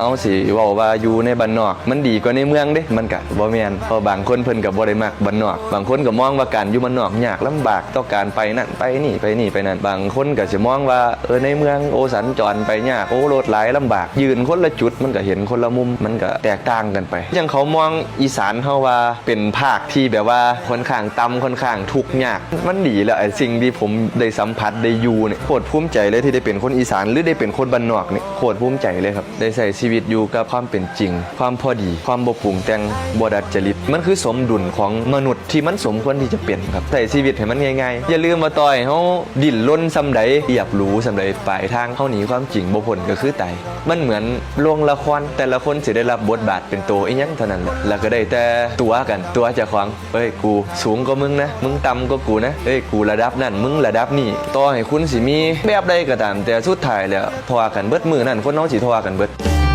เอาสิเว้าว่าอยู่ในบ้านนอก มันดีกว่าในเมืองเด้ มันก็บ่แมนเพราะบางคนเพิ่นก็บ่ได้มักบ้านนอก บางคนก็มองว่าการอยู่บ้านนอกยากลำบากต่อการไปนั่นไปนี่ไปนี่ไปนั่น บางคนก็สิมองว่าเออในเมืองโอสัญจรไปยากโอ้รถหลายลำบาก ยืนคนละจุดมันก็เห็นคนละมุม มันก็แตกต่างกันไปอยังเขามองอีสานเฮาว่าเป็นภาคที่แบบว่าค่อนข้างต่ำค่อนข้างทุกข์ยาก มันดีแล้วไอ้สิ่งที่ผมได้สัมผัสได้อยู่เนี่ยโคตรภูมิใจเลยที่ได้เป็นคนอีสานหรือได้เป็นคนบ้านนอกเนี่ยโคตรภูมิใจเลยครับได้ใช้ชีวิตอยู่กับความเป็นจริง ความพอดี ความบ่ปรุงแต่งบ่ดัดจริตมันคือสมดุลของมนุษย์ที่มันสมควรที่จะเป็นครับใช้ชีวิตให้มันง่ายๆอย่าลืมมาต่อยเฮาดิ้นรนซำใดเรียบรู้ซำใดปลายทางเฮาหนีความจริงบ่พ้นก็คือตายมันเหมือนโรงละครแต่ละคนสิได้รับบทบาทเป็นตัวอีหยังเท่านั้นแหละแล้วก็ได้แต่ตัวกันตัวจ้าของเอ้ยกูสูงกว่ามึงนะ มึงต่ำกว่ากูนะเอ้ยกูระดับนั่นมึงระดับนี่ต่อให้คุณสิมีแบบใดก็ตามแต่สุดท้ายแล้วทอกันเบิดมือนั่นคนเฮาสิทอกันเบิด